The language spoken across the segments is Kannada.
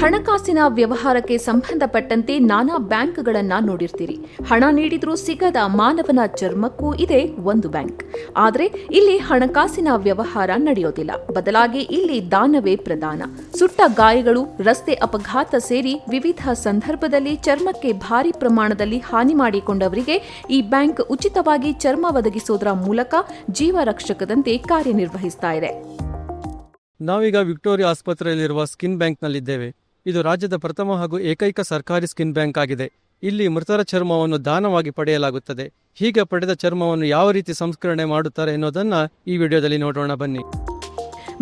ಹಣಕಾಸಿನ ವ್ಯವಹಾರಕ್ಕೆ ಸಂಬಂಧಪಟ್ಟಂತೆ ನಾನಾ ಬ್ಯಾಂಕ್ಗಳನ್ನ ನೋಡಿರ್ತೀರಿ. ಹಣ ನೀಡಿದ್ರೂ ಸಿಗದ ಮಾನವನ ಚರ್ಮಕ್ಕೂ ಇದೆ ಒಂದು ಬ್ಯಾಂಕ್. ಆದರೆ ಇಲ್ಲಿ ಹಣಕಾಸಿನ ವ್ಯವಹಾರ ನಡೆಯೋದಿಲ್ಲ. ಬದಲಾಗಿ ಇಲ್ಲಿ ದಾನವೇ ಪ್ರಧಾನ. ಸುಟ್ಟ ಗಾಯಗಳು, ರಸ್ತೆ ಅಪಘಾತ ಸೇರಿ ವಿವಿಧ ಸಂದರ್ಭದಲ್ಲಿ ಚರ್ಮಕ್ಕೆ ಭಾರಿ ಪ್ರಮಾಣದಲ್ಲಿ ಹಾನಿ ಮಾಡಿಕೊಂಡವರಿಗೆ ಈ ಬ್ಯಾಂಕ್ ಉಚಿತವಾಗಿ ಚರ್ಮ ಒದಗಿಸೋದರ ಮೂಲಕ ಜೀವ ರಕ್ಷಕದಂತೆ ಕಾರ್ಯನಿರ್ವಹಿಸ್ತಾ ಇದೆ. ನಾವೀಗ ವಿಕ್ಟೋರಿಯಾ ಆಸ್ಪತ್ರೆಯಲ್ಲಿರುವ ಸ್ಕಿನ್ ಬ್ಯಾಂಕ್ನಲ್ಲಿದ್ದೇವೆ. ಇದು ರಾಜ್ಯದ ಪ್ರಥಮ ಹಾಗೂ ಏಕೈಕ ಸರ್ಕಾರಿ ಸ್ಕಿನ್ ಬ್ಯಾಂಕ್ ಆಗಿದೆ. ಇಲ್ಲಿ ಮೃತರ ಚರ್ಮವನ್ನು ದಾನವಾಗಿ ಪಡೆಯಲಾಗುತ್ತದೆ. ಹೀಗೆ ಪಡೆದ ಚರ್ಮವನ್ನು ಯಾವ ರೀತಿ ಸಂಸ್ಕರಣೆ ಮಾಡುತ್ತಾರೆ ಎನ್ನುವುದನ್ನು ಈ ವಿಡಿಯೋದಲ್ಲಿ ನೋಡೋಣ ಬನ್ನಿ.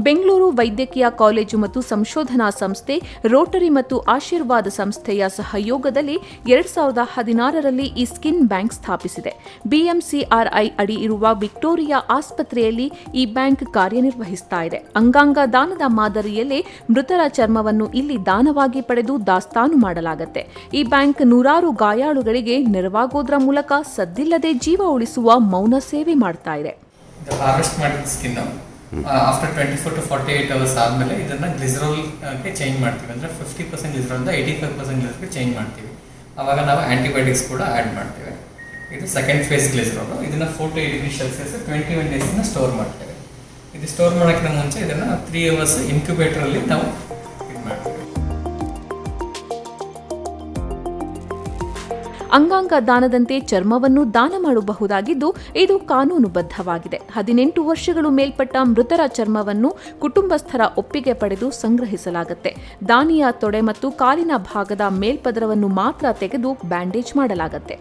ಬೆಂಗಳೂರು ವೈದ್ಯಕೀಯ ಕಾಲೇಜು ಮತ್ತು ಸಂಶೋಧನಾ ಸಂಸ್ಥೆ, ರೋಟರಿ ಮತ್ತು ಆಶೀರ್ವಾದ ಸಂಸ್ಥೆಯ ಸಹಯೋಗದಲ್ಲಿ ಎರಡ್ ಸಾವಿರದ ಹದಿನಾರರಲ್ಲಿ ಈ ಸ್ಕಿನ್ ಬ್ಯಾಂಕ್ ಸ್ಥಾಪಿಸಿದೆ. ಬಿಎಂಸಿಆರ್ಐ ಅಡಿ ಇರುವ ವಿಕ್ಟೋರಿಯಾ ಆಸ್ಪತ್ರೆಯಲ್ಲಿ ಈ ಬ್ಯಾಂಕ್ ಕಾರ್ಯನಿರ್ವಹಿಸ್ತಾ ಇದೆ. ಅಂಗಾಂಗ ದಾನದ ಮಾದರಿಯಲ್ಲೇ ಮೃತರ ಚರ್ಮವನ್ನು ಇಲ್ಲಿ ದಾನವಾಗಿ ಪಡೆದು ದಾಸ್ತಾನು ಮಾಡಲಾಗುತ್ತೆ. ಈ ಬ್ಯಾಂಕ್ ನೂರಾರು ಗಾಯಾಳುಗಳಿಗೆ ನೆರವಾಗೋದ್ರ ಮೂಲಕ ಸದ್ದಿಲ್ಲದೆ ಜೀವ ಉಳಿಸುವ ಮೌನ ಸೇವೆ ಮಾಡ್ತಾ ಇದೆ. After twenty four to forty eight hours ಆದಮೇಲೆ ಇದನ್ನ ಗ್ಲಿಸರೋಲ್ಗೆ ಚೇಂಜ್ ಮಾಡ್ತೀವಿ. ಅಂದರೆ ಫಿಫ್ಟಿ ಪರ್ಸೆಂಟ್ ಗ್ಲಿಸರೋಲ್ದ ಏಯ್ಟಿ ಫೈವ್ ಪರ್ಸೆಂಟ್ ಗ್ಲಿಸರ್ಗೆ ಚೇಂಜ್ ಮಾಡ್ತೀವಿ. ಆವಾಗ ನಾವು ಆ್ಯಂಟಿಬಯೋಟಿಕ್ಸ್ ಕೂಡ ಆ್ಯಡ್ ಮಾಡ್ತೇವೆ. ಇದು ಸೆಕೆಂಡ್ ಫೇಸ್ ಗ್ಲಿಸ್ರೋಲು ಇದನ್ನ forty eight celsius twenty one ಡೇಸ್ನ store ಮಾಡ್ತೇವೆ. ಇದು ಸ್ಟೋರ್ ಮಾಡೋಕ್ಕಿಂತ ಮುಂಚೆ ಇದನ್ನು ತ್ರೀ ಅವರ್ಸ್ ಇನ್ಕ್ಯುಬೇಟರಲ್ಲಿ ನಾವು ಅಂಗಾಂಗ ದಾನದಂತೆ ಚರ್ಮವನ್ನು ದಾನ ಮಾಡಬಹುದಾಗಿದ್ದು ಇದು ಕಾನೂನುಬದ್ಧವಾಗಿದೆ. ಹದಿನೆಂಟು ವರ್ಷಗಳು ಮೇಲ್ಪಟ್ಟ ಮೃತರ ಚರ್ಮವನ್ನು ಕುಟುಂಬಸ್ಥರ ಒಪ್ಪಿಗೆ ಪಡೆದು ಸಂಗ್ರಹಿಸಲಾಗುತ್ತೆ. ದಾನಿಯ ತೊಡೆ ಮತ್ತು ಕಾಲಿನ ಭಾಗದ ಮೇಲ್ಪದರವನ್ನು ಮಾತ್ರ ತೆಗೆದು ಬ್ಯಾಂಡೇಜ್ ಮಾಡಲಾಗುತ್ತೆ.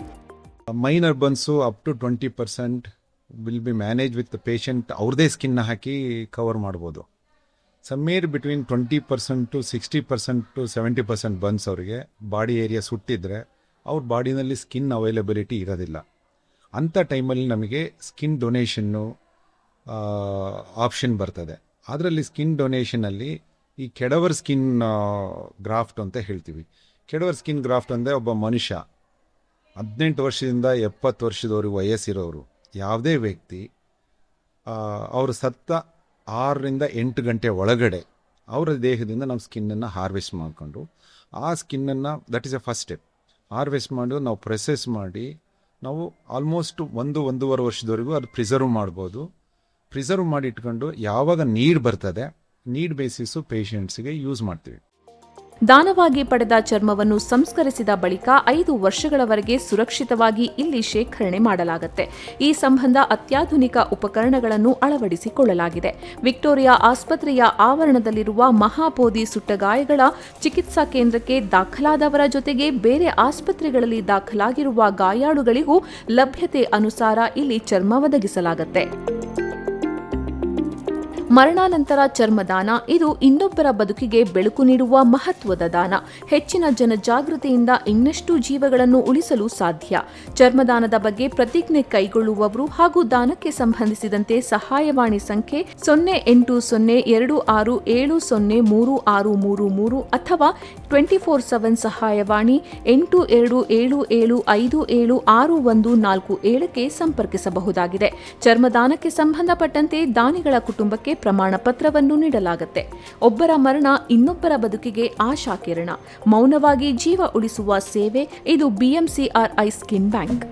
Minor burns up to twenty percent will be manage with patient ಅವ್ರದೇ ಸ್ಕಿನ್ನ ಹಾಕಿ ಕವರ್ ಮಾಡ್ಬೋದು. ಸಮ್ಮೇರ್ between twenty percent to sixty percent to seventy percent burns ಅವರಿಗೆ. ಬಾಡಿ ಏರಿಯಾ ಸುಟ್ಟಿದ್ರೆ ಅವ್ರ ಬಾಡಿನಲ್ಲಿ ಸ್ಕಿನ್ ಅವೈಲಬಿಲಿಟಿ ಇರೋದಿಲ್ಲ. ಅಂಥ ಟೈಮಲ್ಲಿ ನಮಗೆ ಸ್ಕಿನ್ ಡೊನೇಷನ್ನು ಆಪ್ಷನ್ ಬರ್ತದೆ. ಅದರಲ್ಲಿ ಸ್ಕಿನ್ ಡೊನೇಷನಲ್ಲಿ ಈ ಕೆಡವರ್ ಸ್ಕಿನ್ ಗ್ರಾಫ್ಟ್ ಅಂತ ಹೇಳ್ತೀವಿ. ಕೆಡವರ್ ಸ್ಕಿನ್ ಗ್ರಾಫ್ಟ್ ಅಂದರೆ ಒಬ್ಬ ಮನುಷ್ಯ. ಹದಿನೆಂಟು ವರ್ಷದಿಂದ ಎಪ್ಪತ್ತು ವರ್ಷದವರೆಗೆ ವಯಸ್ಸಿರೋರು. ಯಾವುದೇ ವ್ಯಕ್ತಿ ಅವರು ಸತ್ತ ಆರರಿಂದ ಎಂಟು ಗಂಟೆ ಒಳಗಡೆ ಅವರ ದೇಹದಿಂದ ನಮ್ಮ ಸ್ಕಿನ್ನನ್ನು ಹಾರ್ವೆಸ್ಟ್ ಮಾಡಿಕೊಂಡು ಆ ಸ್ಕಿನ್ನನ್ನು, that is a first step. Harvest ಮಾಡಿ, ನಾವು ಪ್ರೊಸೆಸ್ ಮಾಡಿ, ನಾವು ಆಲ್ಮೋಸ್ಟ್ ಒಂದು, ಒಂದೂವರೆ ವರ್ಷದವರೆಗೂ ಅದು ಪ್ರಿಸರ್ವ್ ಮಾಡ್ಬೋದು. ಪ್ರಿಸರ್ವ್ ಮಾಡಿ ಇಟ್ಕೊಂಡು ಯಾವಾಗ ನೀಡ್ ಬರ್ತದೆ ನೀಡ್ ಬೇಸಿಸು ಪೇಷಂಟ್ಸ್ಗೆ ಯೂಸ್ ಮಾಡ್ತೀವಿ. ದಾನವಾಗಿ ಪಡೆದ ಚರ್ಮವನ್ನು ಸಂಸ್ಕರಿಸಿದ ಬಳಿಕ ಐದು ವರ್ಷಗಳವರೆಗೆ ಸುರಕ್ಷಿತವಾಗಿ ಇಲ್ಲಿ ಶೇಖರಣೆ ಮಾಡಲಾಗುತ್ತೆ. ಈ ಸಂಬಂಧ ಅತ್ಯಾಧುನಿಕ ಉಪಕರಣಗಳನ್ನು ಅಳವಡಿಸಿಕೊಳ್ಳಲಾಗಿದೆ. ವಿಕ್ಟೋರಿಯಾ ಆಸ್ಪತ್ರೆಯ ಆವರಣದಲ್ಲಿರುವ ಮಹಾಬೋಧಿ ಸುಟ್ಟಗಾಯಗಳ ಚಿಕಿತ್ಸಾ ಕೇಂದ್ರಕ್ಕೆ ದಾಖಲಾದವರ ಜೊತೆಗೆ ಬೇರೆ ಆಸ್ಪತ್ರೆಗಳಲ್ಲಿ ದಾಖಲಾಗಿರುವ ಗಾಯಾಳುಗಳಿಗೂ ಲಭ್ಯತೆ ಅನುಸಾರ ಇಲ್ಲಿ ಚರ್ಮ ಒದಗಿಸಲಾಗುತ್ತೆ. ಮರಣಾನಂತರ ಚರ್ಮದಾನ, ಇದು ಇನ್ನೊಬ್ಬರ ಬದುಕಿಗೆ ಬೆಳಕು ನೀಡುವ ಮಹತ್ವದ ದಾನ. ಹೆಚ್ಚಿನ ಜನಜಾಗೃತಿಯಿಂದ ಇನ್ನಷ್ಟು ಜೀವಗಳನ್ನು ಉಳಿಸಲು ಸಾಧ್ಯ. ಚರ್ಮದಾನದ ಬಗ್ಗೆ ಪ್ರತಿಜ್ಞೆ ಕೈಗೊಳ್ಳುವವರು ಹಾಗೂ ದಾನಕ್ಕೆ ಸಂಬಂಧಿಸಿದಂತೆ ಸಹಾಯವಾಣಿ ಸಂಖ್ಯೆ ಸೊನ್ನೆ ಎಂಟು ಸೊನ್ನೆ ಎರಡು ಆರು ಏಳು ಸೊನ್ನೆ ಮೂರು ಆರು ಮೂರು ಮೂರು ಅಥವಾ ಟ್ವೆಂಟಿ ಫೋರ್ ಸೆವೆನ್ ಸಹಾಯವಾಣಿ ಎಂಟು ಎರಡು ಏಳು ಏಳು ಐದು ಏಳು ಆರು ಒಂದು ನಾಲ್ಕು ಏಳಕ್ಕೆ ಸಂಪರ್ಕಿಸಬಹುದಾಗಿದೆ. ಚರ್ಮದಾನಕ್ಕೆ ಸಂಬಂಧಪಟ್ಟಂತೆ ದಾನಿಗಳ ಕುಟುಂಬಕ್ಕೆ ಪ್ರಮಾಣ ಪತ್ರವನ್ನು ನೀಡಲಾಗುತ್ತೆ. ಒಬ್ಬರ ಮರಣ ಇನ್ನೊಬ್ಬರ ಬದುಕಿಗೆ ಆಶಾಕಿರಣ ಮೌನವಾಗಿ ಜೀವ ಉಳಿಸುವ ಸೇವೆ ಇದು ಬಿಎಂಸಿಆರ್ಐ ಸ್ಕಿನ್ ಬ್ಯಾಂಕ್.